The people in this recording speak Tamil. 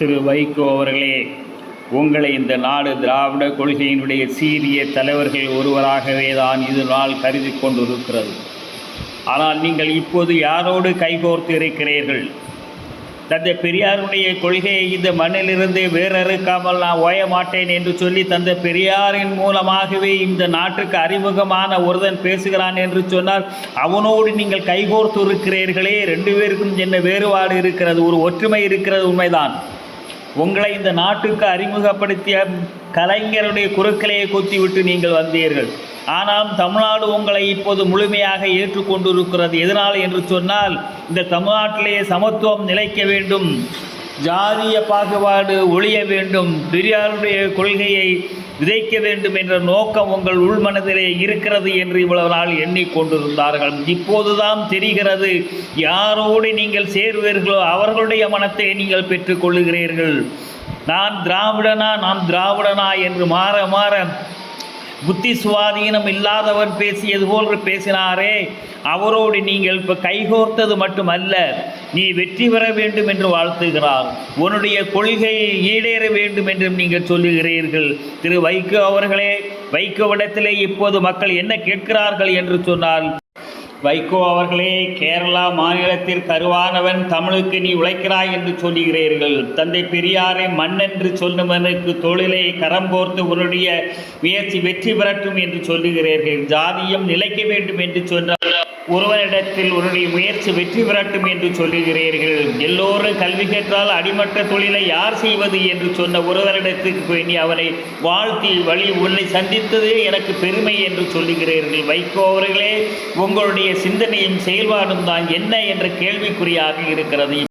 திரு வைகோ அவர்களே உங்களை இந்த நாடு திராவிட கொள்கையினுடைய சீரிய தலைவர்கள் ஒருவராகவே தான் இது நாள் கருதி கொண்டிருக்கிறது. ஆனால் நீங்கள் இப்போது யாரோடு கைகோர்த்து இருக்கிறீர்கள்? தந்தை பெரியாருடைய கொள்கையை இந்த மண்ணிலிருந்து வேறறுக்காமல் நான் ஓய மாட்டேன் என்று சொல்லி தந்தை பெரியாரின் மூலமாகவே இந்த நாட்டுக்கு அறிமுகமான ஒருதன் பேசுகிறான் என்று சொன்னால் அவனோடு நீங்கள் கைகோர்த்து இருக்கிறீர்களே. ரெண்டு பேருக்கும் என்ன வேறுபாடு இருக்கிறது? ஒரு ஒற்றுமை இருக்கிறது உண்மைதான். உங்களை இந்த நாட்டுக்கு அறிமுகப்படுத்திய கலைஞருடைய குறுக்கலையை குத்திவிட்டு நீங்கள் வந்தீர்கள். ஆனால் தமிழ்நாடு உங்களை இப்போது முழுமையாக ஏற்றுக்கொண்டிருக்கிறது. எதனால் என்று சொன்னால் இந்த தமிழ்நாட்டிலேயே சமத்துவம் நிலைக்க வேண்டும் ஜாதிய பாகுபாடு ஒழிய வேண்டும் பெரியாருடைய கொள்கையை விதைக்க வேண்டும் என்ற நோக்கம் உங்கள் உள்மனதிலே இருக்கிறது என்று இவ்வளவு நாள் எண்ணிக்கொண்டிருந்தார்கள். இப்போதுதான் தெரிகிறது யாரோடு நீங்கள் சேருவீர்களோ அவர்களுடைய மனத்தை நீங்கள் பெற்றுக்கொள்ளுகிறீர்கள். நான் திராவிடனா நான் திராவிடனா என்று மாற மாற புத்தி சுவாதீனம் இல்லாதவர் பேசியது போன்று பேசினாரே. அவரோடு நீங்கள் இப்போ கைகோர்த்தது மட்டுமல்ல நீ வெற்றி பெற வேண்டும் என்று வாழ்த்துகிறார். உன்னுடைய கொள்கை ஈடேற வேண்டும் என்றும் நீங்கள் சொல்லுகிறீர்கள். திரு வைகோ அவர்களே வைகோவிடத்திலே இப்போது மக்கள் என்ன கேட்கிறார்கள் என்று சொன்னால் வைகோ அவர்களே கேரளா மாநிலத்தில் கருவானவன் தமிழுக்கு நீ உழைக்கிறாய் என்று சொல்லுகிறீர்கள். தந்தை பெரியாரை மண்ணென்று சொல்லுவனுக்கு தொழிலை கரம் கோர்த்து உன்னுடைய முயற்சி வெற்றி பெறட்டும் என்று சொல்லுகிறீர்கள். ஜாதியம் நிலைக்க வேண்டும் என்று சொன்ன ஒருவனிடத்தில் உன்னுடைய முயற்சி வெற்றி பெறட்டும் என்று சொல்லுகிறீர்கள். எல்லோரும் கல்வி கேட்டால் அடிமட்ட தொழிலை யார் செய்வது என்று சொன்ன ஒருவரிடத்துக்கு போய் நீ அவனை வாழ்த்தி வழி உன்னை சந்தித்தது எனக்கு பெருமை என்று சொல்லுகிறீர்கள். வைகோ அவர்களே உங்களுடைய சிந்தனையும் செயல்பாடும் தான் என்ன என்ற கேள்விக்குறியாக இருக்கிறது.